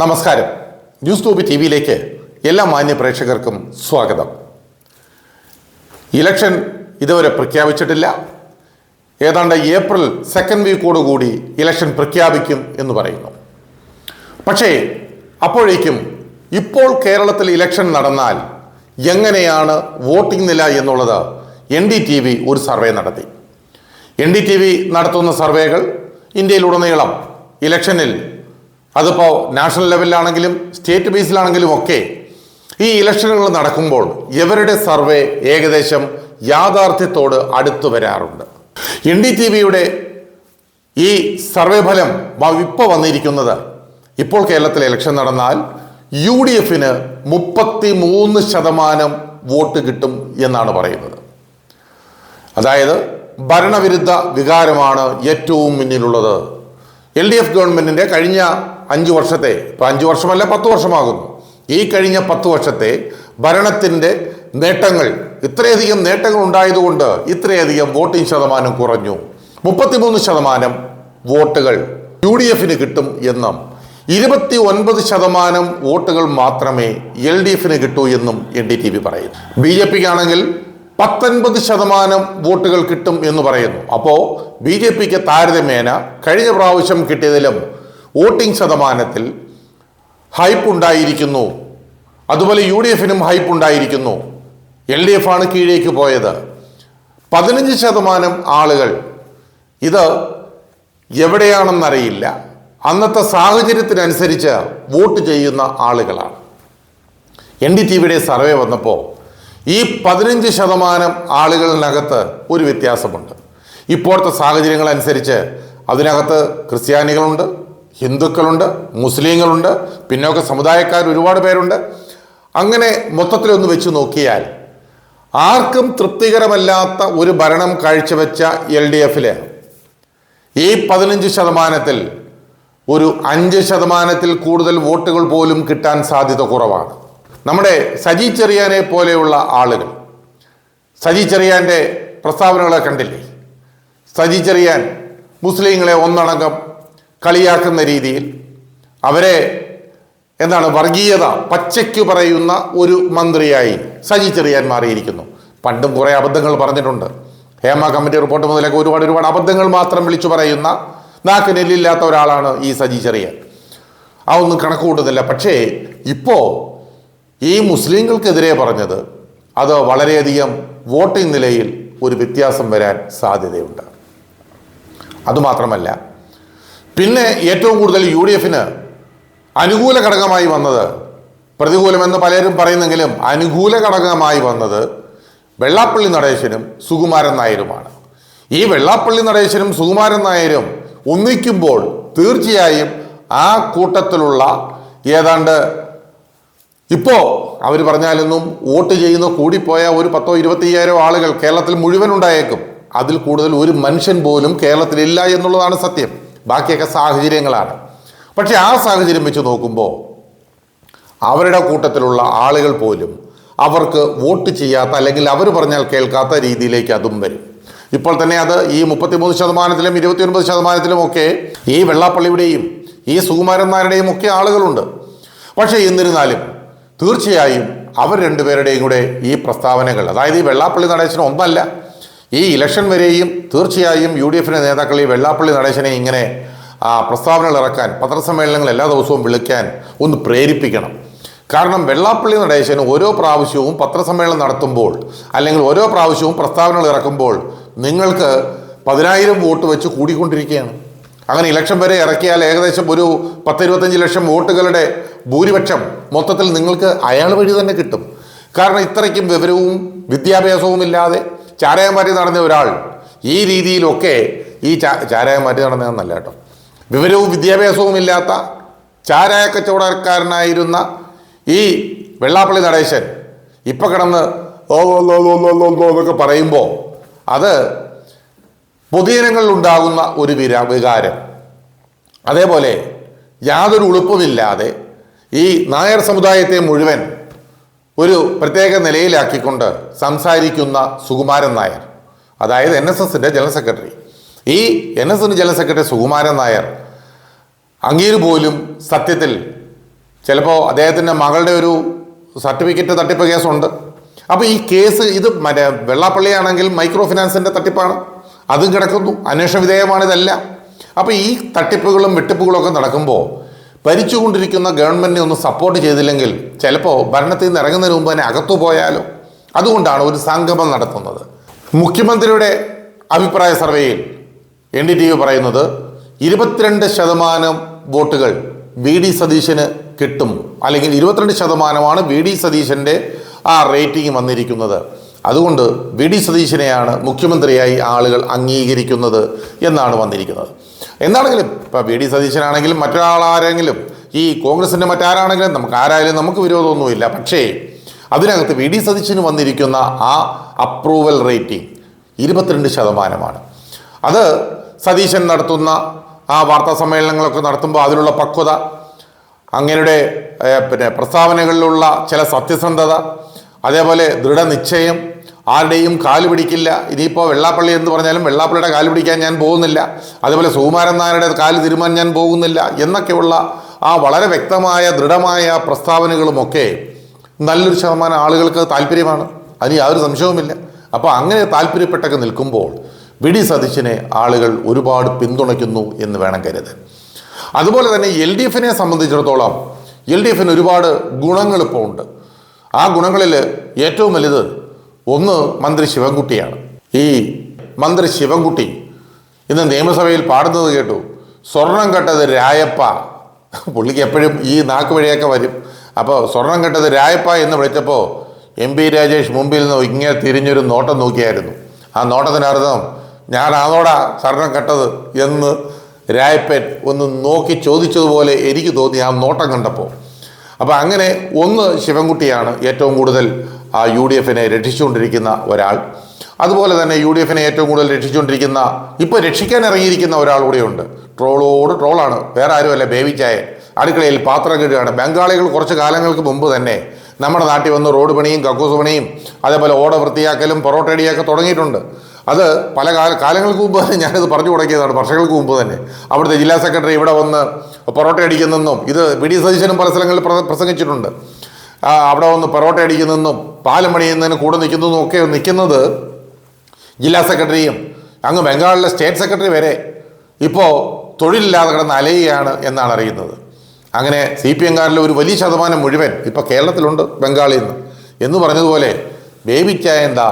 നമസ്കാരം. News tube T വിയിലേക്ക് എല്ലാ മാന്യ പ്രേക്ഷകർക്കും സ്വാഗതം. ഇലക്ഷൻ ഇതുവരെ പ്രഖ്യാപിച്ചിട്ടില്ല. ഏതാണ്ട് ഏപ്രിൽ സെക്കൻഡ് വീക്കോടുകൂടി ഇലക്ഷൻ പ്രഖ്യാപിക്കും എന്ന് പറയുന്നു. പക്ഷേ അപ്പോഴേക്കും ഇപ്പോൾ കേരളത്തിൽ ഇലക്ഷൻ നടന്നാൽ എങ്ങനെയാണ് വോട്ടിംഗ് നില എന്നുള്ളത് എൻ ഡി ടി വി ഒരു സർവേ നടത്തി. എൻ ഡി ടി വി നടത്തുന്ന സർവേകൾ ഇന്ത്യയിലുടനീളം ഇലക്ഷനിൽ അതിപ്പോൾ നാഷണൽ ലെവലിലാണെങ്കിലും സ്റ്റേറ്റ് ബേസിലാണെങ്കിലും ഒക്കെ ഈ ഇലക്ഷനുകൾ നടക്കുമ്പോൾ ഇവരുടെ സർവേ ഏകദേശം യാഥാർത്ഥ്യത്തോട് അടുത്തു വരാറുണ്ട്. എൻ ഡി ടി വിയുടെ ഈ സർവേ ഫലം ഇപ്പോൾ വന്നിരിക്കുന്നത് ഇപ്പോൾ കേരളത്തിൽ ഇലക്ഷൻ നടന്നാൽ യു ഡി എഫിന് മുപ്പത്തി മൂന്ന് ശതമാനം വോട്ട് കിട്ടും എന്നാണ് പറയുന്നത്. അതായത് ഭരണവിരുദ്ധ വികാരമാണ് ഏറ്റവും മുന്നിലുള്ളത്. എൽ ഡി എഫ് ഗവൺമെന്റിന്റെ കഴിഞ്ഞ അഞ്ചു വർഷത്തെ ഇപ്പൊ അഞ്ചു വർഷമല്ല പത്ത് വർഷമാകുന്നു. ഈ കഴിഞ്ഞ പത്ത് വർഷത്തെ ഭരണത്തിന്റെ നേട്ടങ്ങൾ ഇത്രയധികം നേട്ടങ്ങൾ ഉണ്ടായതുകൊണ്ട് ഇത്രയധികം വോട്ടിംഗ് ശതമാനം കുറഞ്ഞു. മുപ്പത്തിമൂന്ന് ശതമാനം വോട്ടുകൾ യു ഡി എഫിന് കിട്ടും എന്നും ഇരുപത്തി ഒൻപത് ശതമാനം വോട്ടുകൾ മാത്രമേ എൽ ഡി എഫിന് കിട്ടൂ എന്നും എൻ ഡി ടി വി പറയുന്നു. ബി ജെ പിക്കാണെങ്കിൽ പത്തൊൻപത് ശതമാനം വോട്ടുകൾ കിട്ടും എന്ന് പറയുന്നു. അപ്പോൾ ബി ജെ പിക്ക് താരതമ്യേന കഴിഞ്ഞ പ്രാവശ്യം കിട്ടിയതിലും വോട്ടിംഗ് ശതമാനത്തിൽ ഹൈപ്പ് ഉണ്ടായിരിക്കുന്നു അതുപോലെ യു ഡി എഫിനും ഹൈപ്പ് ഉണ്ടായിരിക്കുന്നു എൽ ഡി എഫ് ആണ് കീഴേക്ക് പോയത്. പതിനഞ്ച് ശതമാനം ആളുകൾ ഇത് എവിടെയാണെന്നറിയില്ല. അന്നത്തെ സാഹചര്യത്തിനനുസരിച്ച് വോട്ട് ചെയ്യുന്ന ആളുകളാണ്. എൻ ഡി ടി വിയുടെ സർവേ വന്നപ്പോൾ ഈ പതിനഞ്ച് ശതമാനം ആളുകളിനകത്ത് ഒരു വ്യത്യാസമുണ്ട്. ഇപ്പോഴത്തെ സാഹചര്യങ്ങളനുസരിച്ച് അതിനകത്ത് ക്രിസ്ത്യാനികളുണ്ട് ഹിന്ദുക്കളുണ്ട് മുസ്ലിങ്ങളുണ്ട് പിന്നോക്ക സമുദായക്കാർ ഒരുപാട് പേരുണ്ട്. അങ്ങനെ മൊത്തത്തിലൊന്ന് വെച്ച് നോക്കിയാൽ ആർക്കും തൃപ്തികരമല്ലാത്ത ഒരു ഭരണം കാഴ്ചവെച്ച എൽ ഡി എഫിൽ ഈ പതിനഞ്ച് ശതമാനത്തിൽ ഒരു അഞ്ച് ശതമാനത്തിൽ കൂടുതൽ വോട്ടുകൾ പോലും കിട്ടാൻ സാധ്യത കുറവാണ്. നമ്മുടെ സജി ചെറിയാനെ പോലെയുള്ള ആളുകൾ. സജി ചെറിയാന്റെ പ്രസ്താവനകളെ കണ്ടില്ലേ? സജി ചെറിയാൻ മുസ്ലിങ്ങളെ ഒന്നടങ്കം കളിയാക്കുന്ന രീതിയിൽ അവരെ എന്താണ് വർഗീയത പച്ചയ്ക്ക് പറയുന്ന ഒരു മന്ത്രിയായി സജി ചെറിയാൻ മാറിയിരിക്കുന്നു. പണ്ടും കുറേ അബദ്ധങ്ങൾ പറഞ്ഞിട്ടുണ്ട്. ഹേമ കമ്മിറ്റി റിപ്പോർട്ട് മുതലൊക്കെ ഒരുപാട് ഒരുപാട് അബദ്ധങ്ങൾ മാത്രം വിളിച്ചു പറയുന്ന നാക്ക് നെല്ലില്ലാത്ത ഒരാളാണ് ഈ സജി ചെറിയാൻ. ആ ഒന്നും കണക്ക് കൂട്ടുന്നില്ല. പക്ഷേ ഇപ്പോൾ ഈ മുസ്ലിങ്ങൾക്കെതിരെ പറഞ്ഞത് അത് വളരെയധികം വോട്ടിംഗ് നിലയിൽ ഒരു വ്യത്യാസം വരാൻ സാധ്യതയുണ്ട്. അതുമാത്രമല്ല പിന്നെ ഏറ്റവും കൂടുതൽ യു ഡി എഫിന് അനുകൂല ഘടകമായി വന്നത് പ്രതികൂലമെന്ന് പലരും പറയുന്നെങ്കിലും അനുകൂല ഘടകമായി വന്നത് വെള്ളാപ്പള്ളി നടേശനും സുകുമാരൻ നായരുമാണ്. ഈ വെള്ളാപ്പള്ളി നടേശനും സുകുമാരൻ നായരും ഒന്നിക്കുമ്പോൾ തീർച്ചയായും ആ കൂട്ടത്തിലുള്ള ഏതാണ്ട് ഇപ്പോ അവർ പറഞ്ഞാലൊന്നും വോട്ട് ചെയ്യുന്ന കൂടിപ്പോയ ഒരു പത്തോ ഇരുപത്തയ്യായിരോ ആളുകൾ കേരളത്തിൽ മുഴുവൻ ഉണ്ടായേക്കും. അതിൽ കൂടുതൽ ഒരു മനുഷ്യൻ പോലും കേരളത്തിലില്ല എന്നുള്ളതാണ് സത്യം. ബാക്കിയൊക്കെ സാഹചര്യങ്ങളാണ്. പക്ഷേ ആ സാഹചര്യം വെച്ച് നോക്കുമ്പോൾ അവരുടെ കൂട്ടത്തിലുള്ള ആളുകൾ പോലും അവർക്ക് വോട്ട് ചെയ്യാത്ത അല്ലെങ്കിൽ അവർ പറഞ്ഞാൽ കേൾക്കാത്ത രീതിയിലേക്ക് അതും വരും. ഇപ്പോൾ തന്നെ അത് ഈ മുപ്പത്തിമൂന്ന് ശതമാനത്തിലും ഇരുപത്തിയൊൻപത് ശതമാനത്തിലും ഒക്കെ ഈ വെള്ളാപ്പള്ളിയുടെയും ഈ സുകുമാരൻ നായരുടെയും ഒക്കെ ആളുകളുണ്ട്. പക്ഷേ എന്നിരുന്നാലും തീർച്ചയായും അവർ രണ്ടുപേരുടെയും കൂടെ ഈ പ്രസ്താവനകൾ അതായത് ഈ വെള്ളാപ്പള്ളി നടേശനം ഒന്നല്ല ഈ ഇലക്ഷൻ വരെയും തീർച്ചയായും യു ഡി എഫിന്റെ നേതാക്കൾ ഈ വെള്ളാപ്പള്ളി നടേശനെ ഇങ്ങനെ ആ പ്രസ്താവനകൾ ഇറക്കാൻ പത്രസമ്മേളനങ്ങൾ എല്ലാ ദിവസവും വിളിക്കാൻ ഒന്ന് പ്രേരിപ്പിക്കണം. കാരണം വെള്ളാപ്പള്ളി നടേശൻ ഓരോ പ്രാവശ്യവും പത്രസമ്മേളനം നടത്തുമ്പോൾ അല്ലെങ്കിൽ ഓരോ പ്രാവശ്യവും പ്രസ്താവനകൾ ഇറക്കുമ്പോൾ നിങ്ങൾക്ക് പതിനായിരം വോട്ട് വെച്ച് കൂടിക്കൊണ്ടിരിക്കുകയാണ്. അങ്ങനെ ഇലക്ഷൻ വരെ ഇറക്കിയാൽ ഏകദേശം ഒരു പത്തിരുപത്തഞ്ച് ലക്ഷം വോട്ടുകളുടെ ഭൂരിപക്ഷം മൊത്തത്തിൽ നിങ്ങൾക്ക് അയാൾ വഴി തന്നെ കിട്ടും. കാരണം ഇത്രയ്ക്കും വിവരവും വിദ്യാഭ്യാസവും ഇല്ലാതെ ചാരായം മാറ്റി നടന്ന ഒരാൾ ഈ രീതിയിലൊക്കെ ഈ ചാ ചാരായം മാറ്റി നടന്നതെന്നല്ല കേട്ടോ. വിവരവും വിദ്യാഭ്യാസവും ഇല്ലാത്ത ചാരായ കച്ചവടക്കാരനായിരുന്ന ഈ വെള്ളാപ്പള്ളി നടേശൻ ഇപ്പൊ കിടന്ന് ഓ എന്നൊക്കെ പറയുമ്പോൾ അത് പൊതുജനങ്ങളിൽ ഉണ്ടാകുന്ന ഒരു വിര വികാരം. അതേപോലെ യാതൊരു ഉളുപ്പുമില്ലാതെ ഈ നായർ സമുദായത്തെ മുഴുവൻ ഒരു പ്രത്യേക നിലയിലാക്കിക്കൊണ്ട് സംസാരിക്കുന്ന സുകുമാരൻ നായർ അതായത് എൻ എസ് എസിന്റെ ജനറൽ സെക്രട്ടറി. ഈ എൻ എസ് എസിന്റെ ജനറൽ സെക്രട്ടറി സുകുമാരൻ നായർ അങ്ങേര് പോലും സത്യത്തിൽ ചിലപ്പോൾ അദ്ദേഹത്തിന്റെ മകളുടെ ഒരു സർട്ടിഫിക്കറ്റ് തട്ടിപ്പ് കേസുണ്ട്. അപ്പോൾ ഈ കേസ് ഇത് മറ്റേ വെള്ളാപ്പള്ളിയാണെങ്കിൽ മൈക്രോ ഫിനാൻസിന്റെ തട്ടിപ്പാണ്. അതും കിടക്കുന്നു. അന്വേഷണ വിധേയമാണ് ഇതല്ല അപ്പോൾ ഈ തട്ടിപ്പുകളും വെട്ടിപ്പുകളും ഒക്കെ നടക്കുമ്പോൾ ഭരിച്ചുകൊണ്ടിരിക്കുന്ന ഗവൺമെന്റിനെ ഒന്ന് സപ്പോർട്ട് ചെയ്തില്ലെങ്കിൽ ചിലപ്പോൾ ഭരണത്തിൽ നിന്ന് ഇറങ്ങുന്നതിന് മുമ്പ് തന്നെ അകത്തു പോയാലോ? അതുകൊണ്ടാണ് ഒരു സംഗമം നടത്തുന്നത്. മുഖ്യമന്ത്രിയുടെ അഭിപ്രായ സർവേയിൽ എൻ ഡി ടി വി പറയുന്നത് ഇരുപത്തിരണ്ട് ശതമാനം വോട്ടുകൾ വി ഡി സതീശന് കിട്ടും. അല്ലെങ്കിൽ ഇരുപത്തിരണ്ട് ശതമാനമാണ് വി ഡി സതീശന്റെ ആ റേറ്റിംഗ് വന്നിരിക്കുന്നത്. അതുകൊണ്ട് വി ഡി സതീശനെയാണ് മുഖ്യമന്ത്രിയായി ആളുകൾ അംഗീകരിക്കുന്നത് എന്നാണ് വന്നിരിക്കുന്നത്. എന്താണെങ്കിലും ഇപ്പോൾ വി ഡി സതീശനാണെങ്കിലും മറ്റൊരാളാരെങ്കിലും ഈ കോൺഗ്രസിന്റെ മറ്റാരാണെങ്കിലും നമുക്ക് ആരായാലും നമുക്ക് വിരോധമൊന്നുമില്ല. പക്ഷേ അതിനകത്ത് വി ഡി സതീശന് വന്നിരിക്കുന്ന ആ അപ്രൂവൽ റേറ്റിംഗ് ഇരുപത്തിരണ്ട് ശതമാനമാണ്. അത് സതീശൻ നടത്തുന്ന ആ വാർത്താ സമ്മേളനങ്ങളൊക്കെ നടത്തുമ്പോൾ അതിലുള്ള പക്വത അങ്ങയുടെ ഏഹ്, പിന്നെ പ്രസ്താവനകളിലുള്ള ചില സത്യസന്ധത അതേപോലെ ദൃഢനിശ്ചയം ആരുടെയും കാൽ പിടിക്കില്ല. ഇനിയിപ്പോൾ വെള്ളാപ്പള്ളി എന്ന് പറഞ്ഞാലും വെള്ളാപ്പള്ളിയുടെ കാൽ പിടിക്കാൻ ഞാൻ പോകുന്നില്ല. അതുപോലെ സുകുമാരൻ നായരുടെ കാൽ തിരുമാൻ ഞാൻ പോകുന്നില്ല എന്നൊക്കെയുള്ള ആ വളരെ വ്യക്തമായ ദൃഢമായ പ്രസ്താവനകളുമൊക്കെ നല്ലൊരു ശതമാനം ആളുകൾക്ക് താല്പര്യമാണ്. അതിന് യാതൊരു സംശയവുമില്ല. അപ്പോൾ അങ്ങനെ താല്പര്യപ്പെട്ടൊക്കെ നിൽക്കുമ്പോൾ വി ഡി സതീശനെ ആളുകൾ ഒരുപാട് പിന്തുണയ്ക്കുന്നു എന്ന് വേണം കരുത് അതുപോലെ തന്നെ എൽ ഡി എഫിനെ സംബന്ധിച്ചിടത്തോളം എൽ ഡി എഫിന് ഒരുപാട് ഗുണങ്ങൾ ഇപ്പോൾ ഉണ്ട്. ആ ഗുണങ്ങളിൽ ഏറ്റവും വലുത് ഒന്ന് മന്ത്രി ശിവൻകുട്ടിയാണ്. ഈ മന്ത്രി ശിവൻകുട്ടി ഇന്ന് നിയമസഭയിൽ പാടുന്നത് കേട്ടു സ്വർണം കെട്ടത് രായപ്പ. പുള്ളിക്ക് എപ്പോഴും ഈ നാക്ക് വഴിയൊക്കെ വരും. അപ്പോൾ സ്വർണം കെട്ടത് രായപ്പ എന്ന് വിളിച്ചപ്പോൾ എം പി രാജേഷ് മുമ്പിൽ നിന്ന് ഇങ്ങനെ തിരിഞ്ഞൊരു നോട്ടം നോക്കിയായിരുന്നു. ആ നോട്ടത്തിനർത്ഥം ഞാൻ ആണോടാ സ്വർണം കെട്ടത്? എന്ന് രായപ്പൻ ഒന്ന് നോക്കി ചോദിച്ചതുപോലെ എനിക്ക് തോന്നി ആ നോട്ടം കണ്ടപ്പോൾ അപ്പോൾ അങ്ങനെ ഒന്ന് ശിവൻകുട്ടിയാണ് ഏറ്റവും കൂടുതൽ ആ യു ഡി എഫിനെ രക്ഷിച്ചുകൊണ്ടിരിക്കുന്ന ഒരാൾ. അതുപോലെ തന്നെ യു ഡി എഫിനെ ഏറ്റവും കൂടുതൽ രക്ഷിച്ചുകൊണ്ടിരിക്കുന്ന ഇപ്പോൾ രക്ഷിക്കാൻ ഇറങ്ങിയിരിക്കുന്ന ഒരാൾ കൂടെയുണ്ട്. ട്രോളോട് ട്രോളാണ്. വേറെ ആരുമല്ല ബേബി ചായൻ. അടുക്കളയിൽ പാത്രം കഴുകുകയാണ് ബംഗാളികൾ കുറച്ച് കാലങ്ങൾക്ക് മുമ്പ് തന്നെ നമ്മുടെ നാട്ടിൽ വന്ന് റോഡ് പണിയും കക്കൂസ് പണിയും അതേപോലെ ഓട വൃത്തിയാക്കലും പൊറോട്ട അടിയൊക്കെ തുടങ്ങിയിട്ടുണ്ട്. അത് പല കാല കാലങ്ങൾക്ക് മുമ്പ് തന്നെ ഞാനിത് പറഞ്ഞു തുടങ്ങിയതാണ് വർഷങ്ങൾക്ക് മുമ്പ് തന്നെ. അവിടുത്തെ ജില്ലാ സെക്രട്ടറി ഇവിടെ വന്ന് പൊറോട്ട അടിക്കുന്നെന്നും ഇത് വി ഡി സതീശനും പല സ്ഥലങ്ങളിൽ പ്രസംഗിച്ചിട്ടുണ്ട്. അവിടെ വന്ന് പൊറോട്ട നിന്നും പാലം പണിയുന്നതിന് കൂടെ നിൽക്കുന്നതും ഒക്കെ നിൽക്കുന്നത് ജില്ലാ സെക്രട്ടറിയും അങ്ങ് ബംഗാളിലെ സ്റ്റേറ്റ് സെക്രട്ടറി വരെ ഇപ്പോൾ തൊഴിലില്ലാതെ കിടന്ന് അലയുകയാണ് എന്നാണ് അറിയുന്നത്. അങ്ങനെ സി പി എംകാരിലെ ഒരു വലിയ ശതമാനം മുഴുവൻ ഇപ്പോൾ കേരളത്തിലുണ്ട് ബംഗാളിൽ നിന്ന്. എന്ന് പറഞ്ഞതുപോലെ ബേബി എന്താ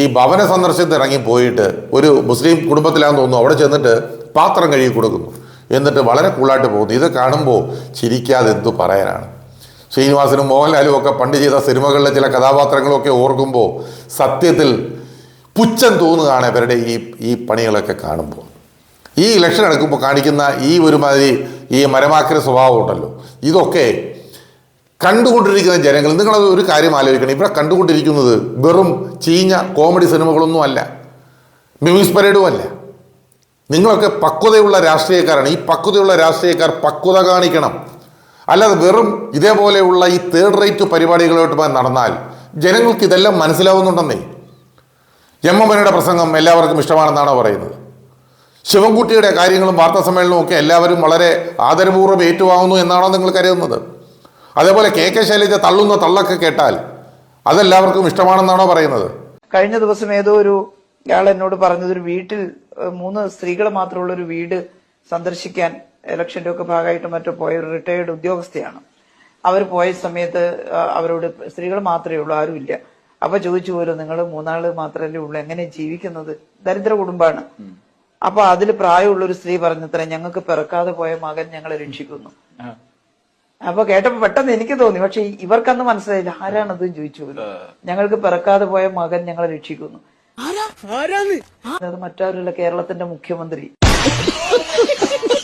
ഈ ഭവന സന്ദർശനത്തിൽ ഇറങ്ങി പോയിട്ട് ഒരു മുസ്ലിം കുടുംബത്തിലാണെന്ന് തോന്നുന്നു അവിടെ ചെന്നിട്ട് പാത്രം കഴുകി കൊടുക്കുന്നു. എന്നിട്ട് വളരെ കൂളായിട്ട് പോകുന്നു. ഇത് കാണുമ്പോൾ ചിരിക്കാതെ എന്തു പറയാനാണ്. ശ്രീനിവാസനും മോഹൻലാലും ഒക്കെ പണ്ട് ചെയ്ത സിനിമകളിലെ ചില കഥാപാത്രങ്ങളൊക്കെ ഓർക്കുമ്പോൾ സത്യത്തിൽ പുച്ഛം തോന്നുകയാണ് ഇവരുടെ ഈ ഈ പണികളൊക്കെ കാണുമ്പോൾ. ഈ ഇലക്ഷൻ എടുക്കുമ്പോൾ കാണിക്കുന്ന ഈ ഒരുമാതിരി ഈ മരമാക്കര സ്വഭാവം ഉണ്ടല്ലോ. ഇതൊക്കെ കണ്ടുകൊണ്ടിരിക്കുന്ന ജനങ്ങൾ നിങ്ങളത് ഒരു കാര്യം ആലോചിക്കണം. ഇവിടെ കണ്ടുകൊണ്ടിരിക്കുന്നത് വെറും ചീഞ്ഞ കോമഡി സിനിമകളൊന്നും അല്ല. മ്യൂസ് പരേഡും അല്ല. നിങ്ങളൊക്കെ പക്വതയുള്ള രാഷ്ട്രീയക്കാരാണ്. ഈ പക്വതയുള്ള രാഷ്ട്രീയക്കാർ പക്വത കാണിക്കണം. അല്ലാതെ വെറും ഇതേപോലെയുള്ള ഈ തേർഡ് റേറ്റ് പരിപാടികളോട്ട് നടന്നാൽ ജനങ്ങൾക്ക് ഇതെല്ലാം മനസ്സിലാവുന്നുണ്ടെന്നേ. എമ്മമ്മയുടെ പ്രസംഗം എല്ലാവർക്കും ഇഷ്ടമാണെന്നാണ് പറയുന്നത്. ശിവൻകുട്ടിയുടെ കാര്യങ്ങളും വാർത്താ സമ്മേളനവും ഒക്കെ എല്ലാവരും വളരെ ആദരപൂർവം ഏറ്റുവാങ്ങുന്നു എന്നാണോ നിങ്ങൾ കരുതുന്നത്? അതേപോലെ കെ കെ ശൈലജ തള്ളുന്ന തള്ളൊക്കെ കേട്ടാൽ അതെല്ലാവർക്കും ഇഷ്ടമാണെന്നാണോ പറയുന്നത്? കഴിഞ്ഞ ദിവസം ഏതോ ഒരു ഇയാൾ എന്നോട് പറഞ്ഞത് ഒരു വീട്ടിൽ മൂന്ന് സ്ത്രീകൾ മാത്രമുള്ള ഒരു വീട് സന്ദർശിക്കാൻ ഇലക്ഷന്റെ ഒക്കെ ഭാഗമായിട്ട് മറ്റോ പോയ ഒരു റിട്ടയേർഡ് ഉദ്യോഗസ്ഥയാണ്. അവർ പോയ സമയത്ത് അവരോട് സ്ത്രീകൾ മാത്രമേ ഉള്ളൂ ആരുമില്ല അപ്പൊ ചോദിച്ചു പോലും നിങ്ങൾ മൂന്നാൾ മാത്രമല്ലേ ഉള്ളൂ എങ്ങനെ ജീവിക്കുന്നത്? ദരിദ്ര കുടുംബമാണ് അപ്പൊ അതിൽ പ്രായമുള്ള ഒരു സ്ത്രീ പറഞ്ഞത്ര ഞങ്ങൾക്ക് പിറക്കാതെ പോയ മകൻ ഞങ്ങളെ രക്ഷിക്കുന്നു. അപ്പൊ കേട്ടപ്പോ പെട്ടെന്ന് എനിക്ക് തോന്നി പക്ഷെ ഇവർക്കന്ന് മനസ്സിലായില്ല ആരാണത് ചോദിച്ചു പോലും. ഞങ്ങൾക്ക് പിറക്കാതെ പോയ മകൻ ഞങ്ങളെ രക്ഷിക്കുന്നു. അത് മറ്റാരുള്ള കേരളത്തിന്റെ മുഖ്യമന്ത്രി.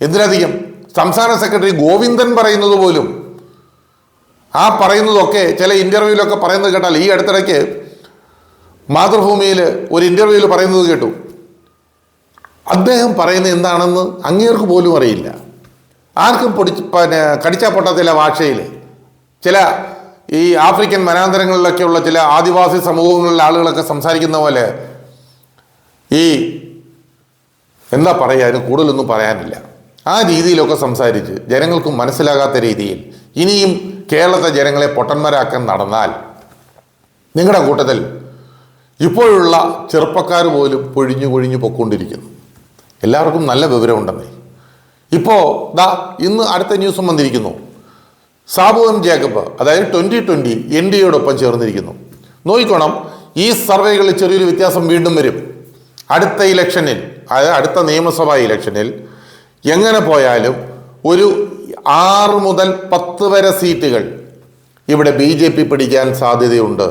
എന്തിനധികം? സംസ്ഥാന സെക്രട്ടറി ഗോവിന്ദൻ പറയുന്നത് പോലും ആ പറയുന്നതൊക്കെ ചില ഇന്റർവ്യൂവിലൊക്കെ പറയുന്നത് കേട്ടാൽ ഈ അടുത്തിടയ്ക്ക് മാതൃഭൂമിയിൽ ഒരു ഇന്റർവ്യൂവിൽ പറയുന്നത് കേട്ടു. അദ്ദേഹം പറയുന്നത് എന്താണെന്ന് അങ്ങേർക്ക് പോലും അറിയില്ല. ആർക്കും പൊടി പിന്നെ കടിച്ചാൽ പൊട്ട ചില ഭാഷയിൽ ചില ഈ ആഫ്രിക്കൻ വനാന്തരങ്ങളിലൊക്കെയുള്ള ചില ആദിവാസി സമൂഹങ്ങളിലെ ആളുകളൊക്കെ സംസാരിക്കുന്ന പോലെ ഈ എന്താ പറയുക അതിന് കൂടുതലൊന്നും പറയാനില്ല. ആ രീതിയിലൊക്കെ സംസാരിച്ച് ജനങ്ങൾക്ക് മനസ്സിലാകാത്ത രീതിയിൽ ഇനിയും കേരളത്തെ ജനങ്ങളെ പൊട്ടന്മാരാക്കാൻ നടന്നാൽ നിങ്ങളുടെ കൂട്ടത്തിൽ ഇപ്പോഴുള്ള ചെറുപ്പക്കാർ പോലും പൊഴിഞ്ഞു പൊഴിഞ്ഞു പൊക്കൊണ്ടിരിക്കുന്നു. എല്ലാവർക്കും നല്ല വിവരമുണ്ടെന്നേ. ഇപ്പോൾ ദാ ഇന്ന് അടുത്ത ന്യൂസും വന്നിരിക്കുന്നു. സാബു എം ജേക്കബ് അതായത് ട്വന്റി ട്വന്റി എൻ ഡി എയോടൊപ്പം ചേർന്നിരിക്കുന്നു. നോക്കിക്കോണം ഈ സർവേകളിൽ ചെറിയൊരു വ്യത്യാസം വീണ്ടും വരും. അടുത്ത ഇലക്ഷനിൽ അതായത് അടുത്ത നിയമസഭാ ഇലക്ഷനിൽ എങ്ങനെ പോയാലും ഒരു ആറ് മുതൽ പത്ത് വരെ സീറ്റുകൾ ഇവിടെ ബി ജെ പി പിടിക്കാൻ സാധ്യതയുണ്ട്.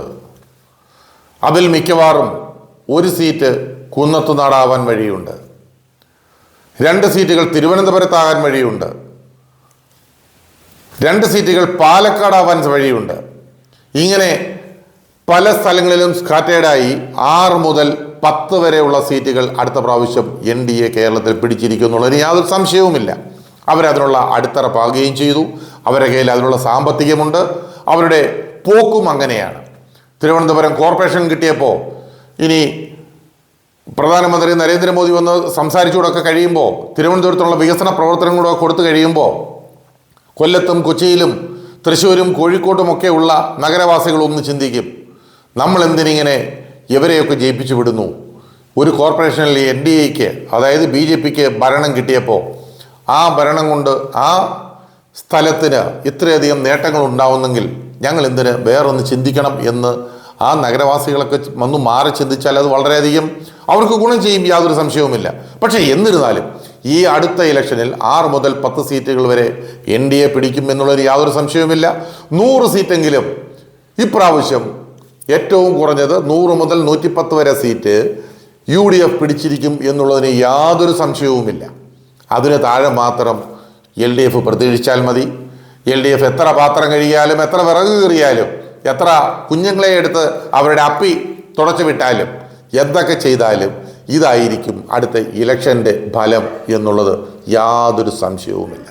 അതിൽ മിക്കവാറും ഒരു സീറ്റ് കുന്നത്തുനാടാവാൻ വഴിയുണ്ട്. രണ്ട് സീറ്റുകൾ തിരുവനന്തപുരത്താകാൻ വഴിയുണ്ട്. രണ്ട് സീറ്റുകൾ പാലക്കാടാവാൻ വഴിയുണ്ട്. ഇങ്ങനെ പല സ്ഥലങ്ങളിലും സ്കാറ്റേഡായി ആറ് മുതൽ പത്ത് വരെയുള്ള സീറ്റുകൾ അടുത്ത പ്രാവശ്യം എൻ ഡി എ കേരളത്തിൽ പിടിച്ചിരിക്കുന്നുള്ളതിന് യാതൊരു സംശയവുമില്ല. അവരതിനുള്ള അടിത്തറ പാകുകയും ചെയ്തു. അവരുടെ കയ്യിൽ അതിനുള്ള സാമ്പത്തികമുണ്ട്. അവരുടെ പോക്കും അങ്ങനെയാണ്. തിരുവനന്തപുരം കോർപ്പറേഷൻ കിട്ടിയപ്പോൾ ഇനി പ്രധാനമന്ത്രി നരേന്ദ്രമോദി വന്ന് സംസാരിച്ചുകൂടൊക്കെ കഴിയുമ്പോൾ തിരുവനന്തപുരത്തുള്ള വികസന പ്രവർത്തനങ്ങളൊക്കെ കൊടുത്തു കഴിയുമ്പോൾ കൊല്ലത്തും കൊച്ചിയിലും തൃശ്ശൂരും കോഴിക്കോട്ടുമൊക്കെയുള്ള ഒന്ന് ചിന്തിക്കും. നമ്മൾ എന്തിനിങ്ങനെ ഇവരെയൊക്കെ ജയിപ്പിച്ചു വിടുന്നു. ഒരു കോർപ്പറേഷനിൽ എൻ ഡി എക്ക് അതായത് ബി ജെ പിക്ക് ഭരണം കിട്ടിയപ്പോൾ ആ ഭരണം കൊണ്ട് ആ സ്ഥലത്തിന് ഇത്രയധികം നേട്ടങ്ങൾ ഉണ്ടാവുന്നെങ്കിൽ ഞങ്ങൾ എന്തിന് വേറൊന്ന് ചിന്തിക്കണം എന്ന് ആ നഗരവാസികളൊക്കെ വന്ന് മാറി ചിന്തിച്ചാൽ അത് വളരെയധികം അവർക്ക് ഗുണം ചെയ്യും യാതൊരു സംശയവുമില്ല. പക്ഷേ എന്നിരുന്നാലും ഈ അടുത്ത ഇലക്ഷനിൽ ആറ് മുതൽ പത്ത് സീറ്റുകൾ വരെ എൻ ഡി എ പിടിക്കും എന്നുള്ളതിൽ യാതൊരു സംശയവുമില്ല. നൂറ് സീറ്റെങ്കിലും ഇപ്രാവശ്യം ഏറ്റവും കുറഞ്ഞത് നൂറ് മുതൽ നൂറ്റിപ്പത്ത് വരെ സീറ്റ് യു ഡി എഫ് പിടിച്ചിരിക്കും എന്നുള്ളതിന് യാതൊരു സംശയവുമില്ല. അതിന് താഴെ മാത്രം എൽ ഡി എഫ് പ്രതീക്ഷിച്ചാൽ മതി. എൽ ഡി എഫ് എത്ര പാത്രം കഴിയാലും എത്ര വിറക് കീറിയാലും എത്ര കുഞ്ഞുങ്ങളെ എടുത്ത് അവരുടെ അപ്പി തുടച്ചു വിട്ടാലും എന്തൊക്കെ ചെയ്താലും ഇതായിരിക്കും അടുത്ത ഇലക്ഷന്റെ ഫലം എന്നുള്ളത് യാതൊരു സംശയവുമില്ല.